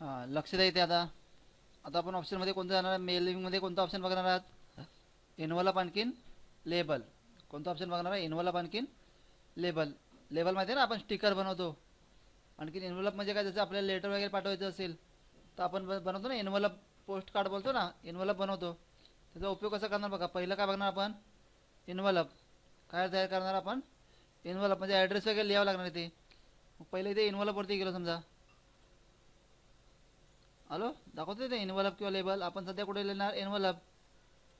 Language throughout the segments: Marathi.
हां लक्ष द्या इथे आता. आता आपण ऑप्शनमध्ये कोणतं जाणार आहे? मेलिंगमध्ये कोणतं ऑप्शन बघणार आहात? इन्व्हलप आणखीन लेबल कोणतं ऑप्शन बघणार आहे? इन्व्हलप आणखीन लेबल लेबल माहिती आहे ना? आपण स्टिकर बनवतो. आणखीन इन्व्हलप म्हणजे काय? जसं आपल्याला लेटर वगैरे पाठवायचं असेल तर आपण ब- बनवतो ना? इन्व्हलप पोस्ट कार्ड बोलतो ना? इन्व्हलप बनवतो. त्याचा उपयोग कसा करणार बघा? पहिलं काय बघणार आपण? इन्व्हलप काय तयार करणार आपण? इन्व्हलप म्हणजे ॲड्रेस वगैरे लिहावं लागणार इथे ते. पहिले इथे इन्व्हलपवरती गेलो समजा. हॅलो दाखवते ते इन्व्हलप किंवा लेबल आपण सध्या कुठे लिहिणार? इन्व्हलप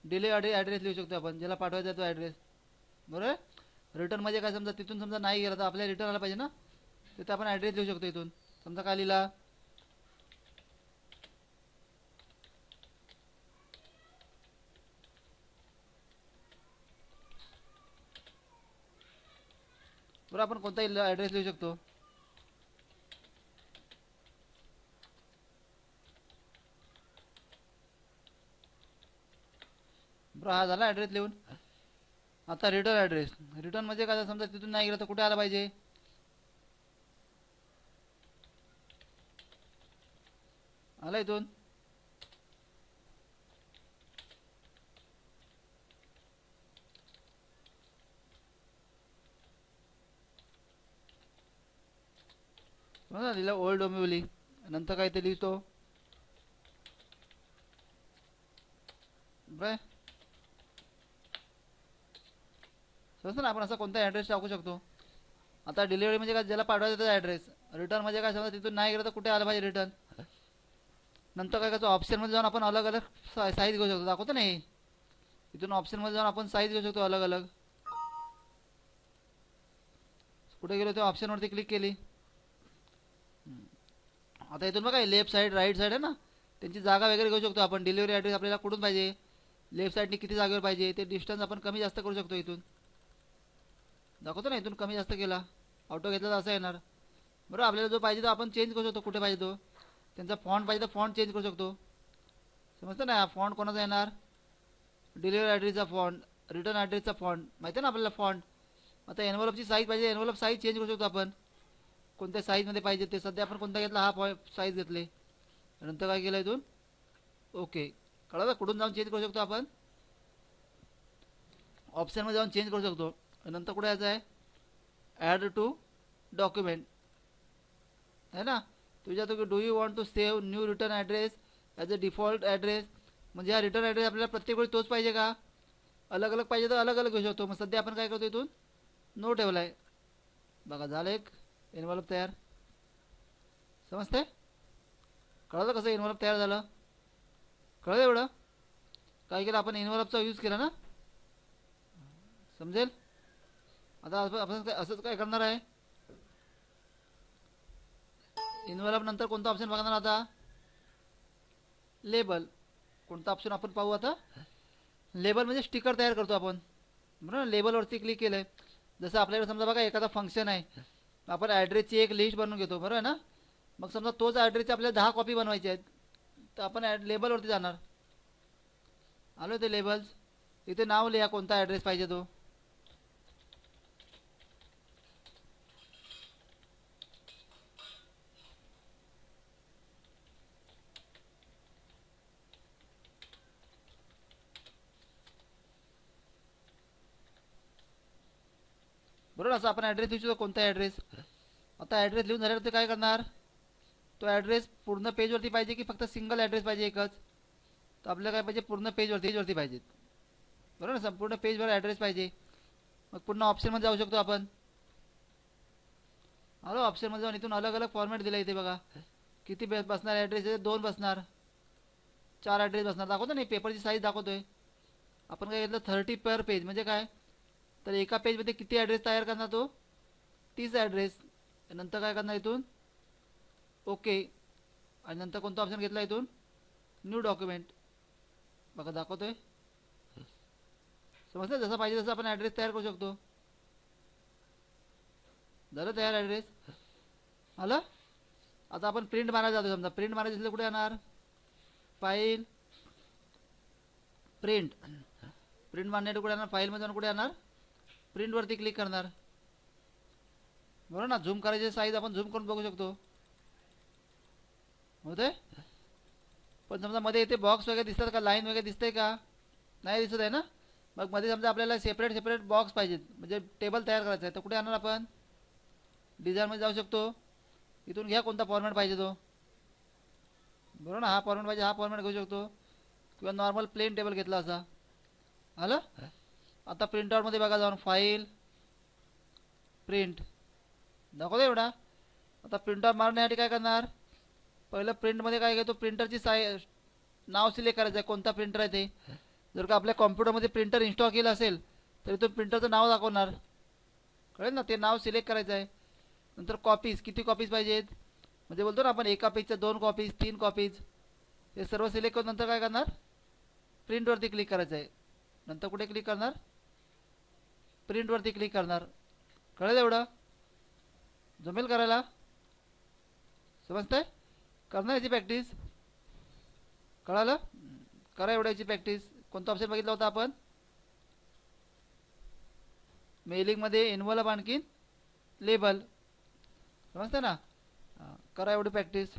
डिले ॲड्रेस लिहू शकतो आपण. ज्याला पाठवायचा तो ॲड्रेस बरोबर? रिटर्न म्हणजे काय? समजा तिथून समजा नाही गेला तर आपल्याला रिटर्न आला पाहिजे ना? तिथे आपण ॲड्रेस लिहू शकतो इथून. समजा काय लिहिला? बरं आपण कोणताही ॲड्रेस लिहू शकतो? बरं हा झाला ॲड्रेस लिहून. आता रिटर्न ॲड्रेस रिटर्न म्हणजे काय? समजा तिथून नाही गेलं तर कुठे आला पाहिजे? आला इथून. लिहिलं ओल्ड डोंबिवली नंतर काय ते लिहितो. बरं. समजतं ना आपण असा कोणता ॲड्रेस टाकू शकतो? आता डिलिव्हरी म्हणजे काय? ज्याला पाठवायचा त्याचा ॲड्रेस रिटर्न म्हणजे काय? समजा तिथून नाही गेलं तर कुठे आलं पाहिजे रिटर्न नंतर काय करायचं ऑप्शनमध्ये जाऊन आपण अलग अलग साईज घेऊ शकतो. दाखवतो ना हे? इथून ऑप्शनमध्ये जाऊन आपण साईज घेऊ शकतो अलग अलग कुठे गेलो त्या ऑप्शनवरती क्लिक केली. आता इथून बघा लेफ्ट साईड राईट साईड आहे ना? त्यांची जागा वगैरे घेऊ शकतो आपण. डिलिव्हरी ॲड्रेस आपल्याला कुठून पाहिजे? लेफ्ट साईडने किती जागेवर पाहिजे? ते डिस्टन्स आपण कमी जास्त करू शकतो इथून. दाखवतो ना इथून कमी जास्त केला. ऑटो घेतला तर असं येणार. बरोबर आपल्याला जो पाहिजे तो आपण चेंज करू शकतो. कुठे पाहिजे तो? त्यांचा फॉन्ट पाहिजे तर फॉन्ट चेंज करू शकतो. समजतं ना फॉन्ट कोणाचा येणार? डिलिव्हरी ॲड्रेसचा फॉन्ट रिटर्न ॲड्रेसचा फॉन्ट माहिती आहे ना आपल्याला फॉन्ट आता एनवलपची साईज पाहिजे एनवलप साईज चेंज करू शकतो आपण. कोणत्या साईजमध्ये पाहिजे ते? सध्या आपण कोणता घेतला? हा पॉईंट साईज घेतले. नंतर काय केलं इथून? ओके कळलं? कुठून जाऊन चेंज करू शकतो आपण? ऑप्शनमध्ये जाऊन चेंज करू शकतो. नंतर कुठे यायचं आहे ॲड टू डॉक्युमेंट है ना? तुझ्या तो do you want to save new return address as a default address म्हणजे हा रिटर्न ॲड्रेस आपल्याला प्रत्येक वेळी तोच पाहिजे का? अलग अलग पाहिजे तर अलग अलग घेऊ शकतो मग सध्या आपण काय करतो इथून? नो ठेवला आहे. बघा झालं एक. इन्व्हॉल्व तयार. समजते कळलं कसं इन्व्हॉल्व तयार झालं? कळलं एवढं? काय केलं? आपण इन्व्हॉल्वचा यूज केला ना? समजेल? आता आपण काय- असंच काय करणार आहे? इन्व्हॉल्व नंतर कोणता ऑप्शन बघणार आता? लेबल कोणता ऑप्शन आपण पाहू आता? लेबल म्हणजे स्टिकर तयार करतो आपण. बरोबर? लेबलवरती क्लिक केलं आहे जसं आपल्याकडे समजा बघा एखादा फंक्शन आहे. आपण ॲड्रेसची एक लिस्ट बनवून घेतो. बरोबर आहे ना? मग समजा तोच ॲड्रेसची आपल्याला दहा कॉपी बनवायची आहेत. तर आपण ॲड लेबलवरती जाणार. आलो ते लेबल्स इथे नाव लिहा कोणता ॲड्रेस पाहिजे तो. बरोबर असं आपण ॲड्रेस लिहू शकतो. कोणता ॲड्रेस आता ॲड्रेस लिहून झाल्यानंतर काय करणार? तो ॲड्रेस पूर्ण पेजवरती पाहिजे की फक्त सिंगल ॲड्रेस पाहिजे एकच? तर आपल्याला काय पाहिजे? पूर्ण पेजवरती पेजवरती पाहिजेत बरोबर ना संपूर्ण पेजवर ॲड्रेस पाहिजे. मग पूर्ण ऑप्शनमध्ये जाऊ शकतो आपण. हॅलो ऑप्शनमध्ये जाऊन इथून अलग अलग फॉर्मॅट दिला इथे बघा. किती बे बसणार ॲड्रेस दोन बसणार. चार ॲड्रेस बसणार. दाखवतो नाही पेपरची साईज दाखवतो आहे आपण काय घेतलं? थर्टी पर पेज म्हणजे काय? तर एका पेजमध्ये किती ॲड्रेस तयार करणार तो? तीस ॲड्रेस नंतर काय करणार इथून? ओके आणि नंतर कोणता ऑप्शन घेतला इथून? न्यू डॉक्युमेंट बघा दाखवतो आहे समजलं? जसं पाहिजे तसं आपण ॲड्रेस तयार करू शकतो. झालं तयार ॲड्रेस आलं? आता आपण प्रिंट मारायला जातो. समजा प्रिंट मारायचं असलं कुठे येणार फाईल प्रिंट प्रिंट मारण्यासाठी कुठे येणार फाईलमध्ये कुठे येणार प्रिंटवरती क्लिक करणार. बरोबर ना? झूम करायचे साईज आपण झूम करून बघू शकतो. होते पण समजा मध्ये इथे बॉक्स वगैरे दिसतात का? लाईन वगैरे दिसते का? नाही दिसत आहे ना? मग मध्ये समजा आपल्याला सेपरेट सेपरेट बॉक्स पाहिजेत म्हणजे टेबल तयार करायचं आहे. तर कुठे आणणार आपण? डिझाईनमध्ये जाऊ शकतो. इथून घ्या कोणता फॉर्मॅट पाहिजे तो. बरोबर ना? हा फॉर्मॅट पाहिजे हा फॉर्मॅट घेऊ शकतो. किंवा नॉर्मल प्लेन टेबल घेतला असा. आलं? आता प्रिंटआउटमध्ये बघा जाऊन फाईल प्रिंट दाखवतो एवढा. आता प्रिंटआउट मारण्यासाठी काय करणार? पहिलं प्रिंटमध्ये काय घेतो? प्रिंटरची साय नाव सिलेक्ट करायचं आहे. कोणता प्रिंटर आहे ते? जर का आपल्या कॉम्प्युटरमध्ये प्रिंटर इन्स्टॉल केलं असेल तरी तो प्रिंटरचं नाव दाखवणार. कळेल ना? ते नाव सिलेक्ट करायचं आहे. नंतर कॉपीज किती कॉपीज पाहिजेत? म्हणजे बोलतो ना आपण एका पेजच्या दोन कॉपीज तीन कॉपीज हे सर्व सिलेक्ट करून नंतर काय करणार? प्रिंटवरती क्लिक करायचं आहे. नंतर कुठे क्लिक करणार? प्रिंटवरती क्लिक करणार. कळेल एवढं? जमेल करायला? समजतंय? करणार याची प्रॅक्टिस कळालं? करा एवढं याची प्रॅक्टिस कोणता ऑप्शन बघितला होता आपण? मेलिंगमध्ये इन्व्हॉल्व आणखीन लेबल समजतं ना? करा एवढी प्रॅक्टिस